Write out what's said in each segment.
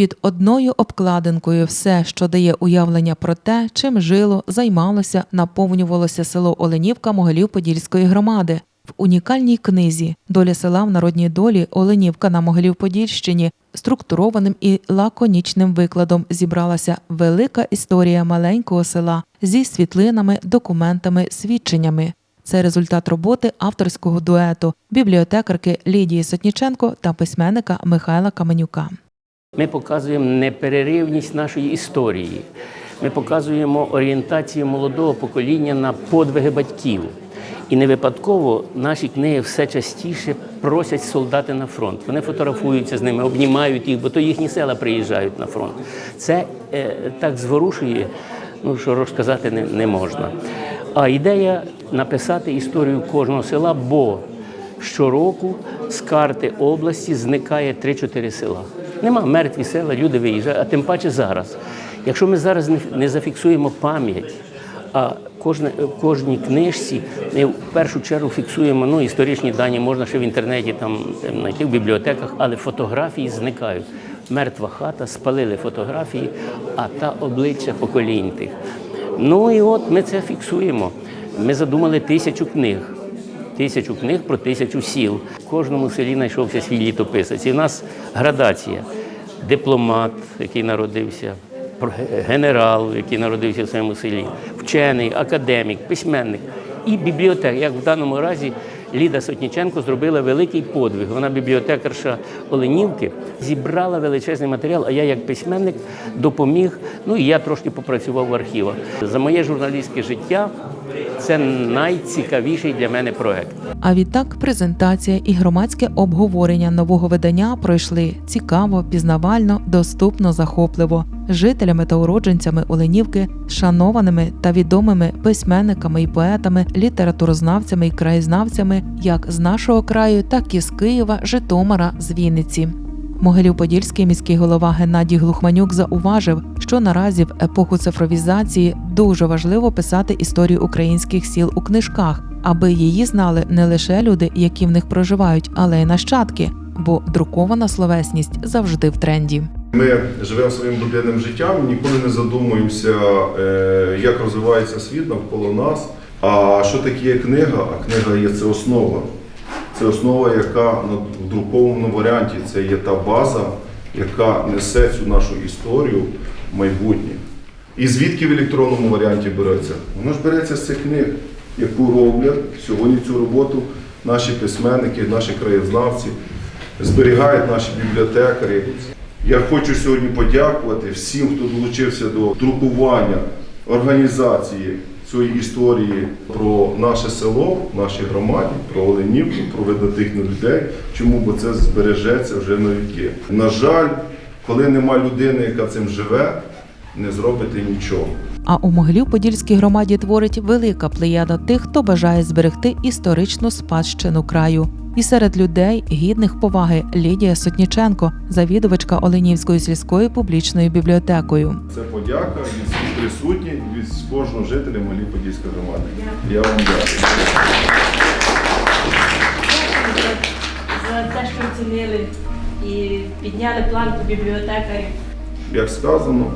Під одною обкладинкою все, що дає уявлення про те, чим жило, займалося, наповнювалося село Оленівка Могилів Подільської громади. В унікальній книзі Доля села в народній долі Оленівка на Могилів Подільщині структурованим і лаконічним викладом зібралася велика історія маленького села зі світлинами, документами, свідченнями. Це результат роботи авторського дуету бібліотекарки Лідії Сотніченко та письменника Михайла Каменюка. Ми показуємо непереривність нашої історії. Ми показуємо орієнтацію молодого покоління на подвиги батьків. І не випадково наші книги все частіше просять солдати на фронт. Вони фотографуються з ними, обнімають їх, бо то їхні села приїжджають на фронт. Це е, так зворушує, ну що розказати не, не можна. А ідея написати історію кожного села, бо щороку з карти області зникає 3-4 села. Нема мертві села, люди виїжджають, а тим паче зараз. Якщо ми зараз не, зафіксуємо пам'ять, а кожне, в кожній книжці ми в першу чергу фіксуємо ну, історичні дані, можна ще в інтернеті там знайти в бібліотеках, але фотографії зникають. Мертва хата, спалили фотографії, а та обличчя поколінь тих. Ну і от ми це фіксуємо. Ми задумали тисячу книг. Тисячу книг про тисячу сіл. В кожному селі знайшовся свій літописець. І в нас градація. Дипломат, який народився, генерал, який народився в своєму селі, вчений, академік, письменник і бібліотек. Як в даному разі Ліда Сотніченко зробила великий подвиг. Вона бібліотекарша Оленівки, зібрала величезний матеріал, а я як письменник допоміг. Ну і я трошки попрацював в архівах. За моє журналістське життя це найцікавіший для мене проект. А відтак презентація і громадське обговорення нового видання пройшли цікаво, пізнавально, доступно, захопливо. Жителями та уродженцями Оленівки, шанованими та відомими письменниками і поетами, літературознавцями і краєзнавцями, як з нашого краю, так і з Києва, Житомира, з Вінниці. Могилів-Подільський міський голова Геннадій Глухманюк зауважив, що наразі в епоху цифровізації дуже важливо писати історію українських сіл у книжках, аби її знали не лише люди, які в них проживають, але й нащадки, бо друкована словесність завжди в тренді. Ми живемо своїм буденним життям, ніколи не задумуємося, е, як розвивається світ навколо нас. А що таке книга? А книга є це основа. Це основа, яка в друкованому варіанті це є та база, яка несе цю нашу історію в майбутнє. І звідки в електронному варіанті береться? Воно ж береться з цих книг, яку роблять сьогодні цю роботу наші письменники, наші краєзнавці, зберігають наші бібліотекарі. Я хочу сьогодні подякувати всім, хто долучився до друкування організації цієї історії про наше село, наші громаді, про Оленівку, про видатних людей. Чому? Бо це збережеться вже на віки. На жаль, коли нема людини, яка цим живе, не зробити нічого. А у Могилів-Подільській громаді творить велика плеяда тих, хто бажає зберегти історичну спадщину краю. І серед людей гідних поваги Лідія Сотніченко, завідувачка Оленівської сільської публічною бібліотекою. Це подяка від всіх присутніх, від кожного жителя Малі Подільської громади. Я вам дякую. за те, що оцінили і підняли планку бібліотекарів. Як сказано,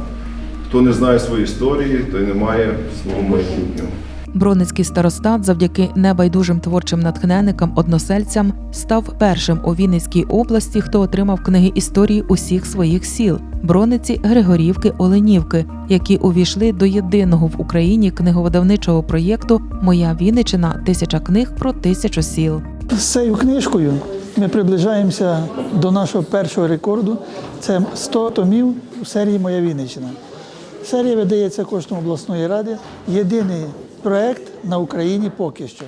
хто не знає своєї історії, той не має свого майбутнього. Броницький старостат завдяки небайдужим творчим натхненникам односельцям став першим у Вінницькій області, хто отримав книги історії усіх своїх сіл Брониці, Григорівки, Оленівки, які увійшли до єдиного в Україні книговидавничого проєкту Моя Вінничина тисяча книг про тисячу сіл. З цією книжкою ми приближаємося до нашого першого рекорду. Це 100 томів у серії Моя Вінниччина. Серія видається коштом обласної ради. Єдиний проект на Україні поки що.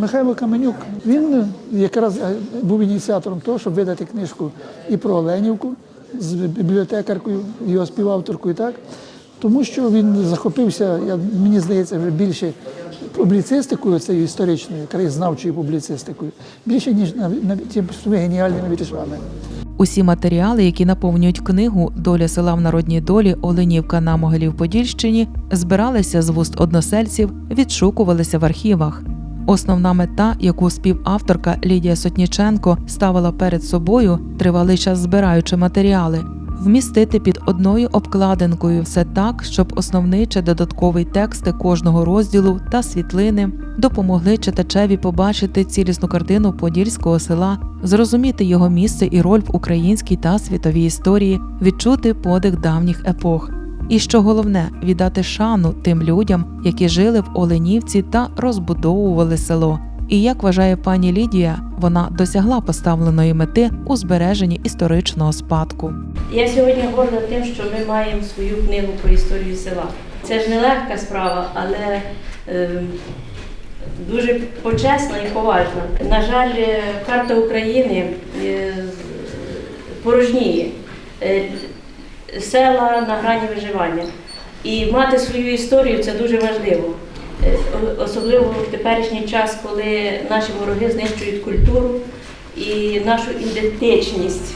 Михайло Каменюк, він якраз е, був ініціатором того, щоб видати книжку і про Оленівку з бібліотекаркою, його співавторкою, так. Тому що він захопився, я, мені здається, вже більше публіцистикою, цією історичною, краєзнавчою публіцистикою, більше, ніж нав- нав- тими геніальними віршами. Усі матеріали, які наповнюють книгу Доля села в народній долі Оленівка на Могилів-Подільщині, збиралися з вуст односельців, відшукувалися в архівах. Основна мета, яку співавторка Лідія Сотніченко ставила перед собою, тривалий час збираючи матеріали, вмістити під одною обкладинкою все так, щоб основний чи додатковий тексти кожного розділу та світлини допомогли читачеві побачити цілісну картину подільського села, зрозуміти його місце і роль в українській та світовій історії, відчути подих давніх епох. І що головне, віддати шану тим людям, які жили в Оленівці та розбудовували село. І як вважає пані Лідія, вона досягла поставленої мети у збереженні історичного спадку. Я сьогодні горда тим, що ми маємо свою книгу про історію села. Це ж не легка справа, але е, дуже почесна і поважна. На жаль, е, карта України е, порожніє. Е, Села на грані виживання. І мати свою історію це дуже важливо. Особливо в теперішній час, коли наші вороги знищують культуру і нашу ідентичність.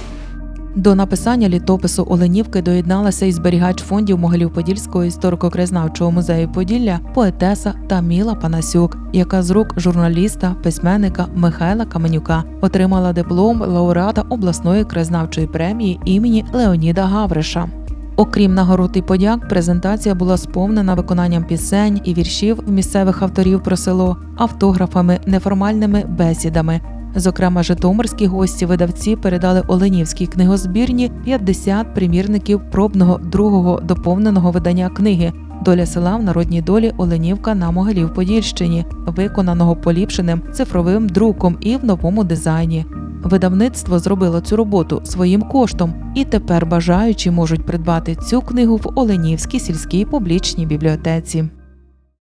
До написання літопису Оленівки доєдналася і зберігач фондів Могилів-Подільського історико-краєзнавчого музею Поділля, поетеса Таміла Панасюк, яка з рук журналіста, письменника Михайла Каменюка отримала диплом лауреата обласної краєзнавчої премії імені Леоніда Гавриша. Окрім нагород і подяк, презентація була сповнена виконанням пісень і віршів місцевих авторів про село, автографами, неформальними бесідами. Зокрема, житомирські гості видавці передали Оленівській книгозбірні 50 примірників пробного другого доповненого видання книги Доля села в народній долі Оленівка на Могилів-Подільщині, виконаного поліпшеним цифровим друком і в новому дизайні. Видавництво зробило цю роботу своїм коштом, і тепер бажаючі можуть придбати цю книгу в Оленівській сільській публічній бібліотеці.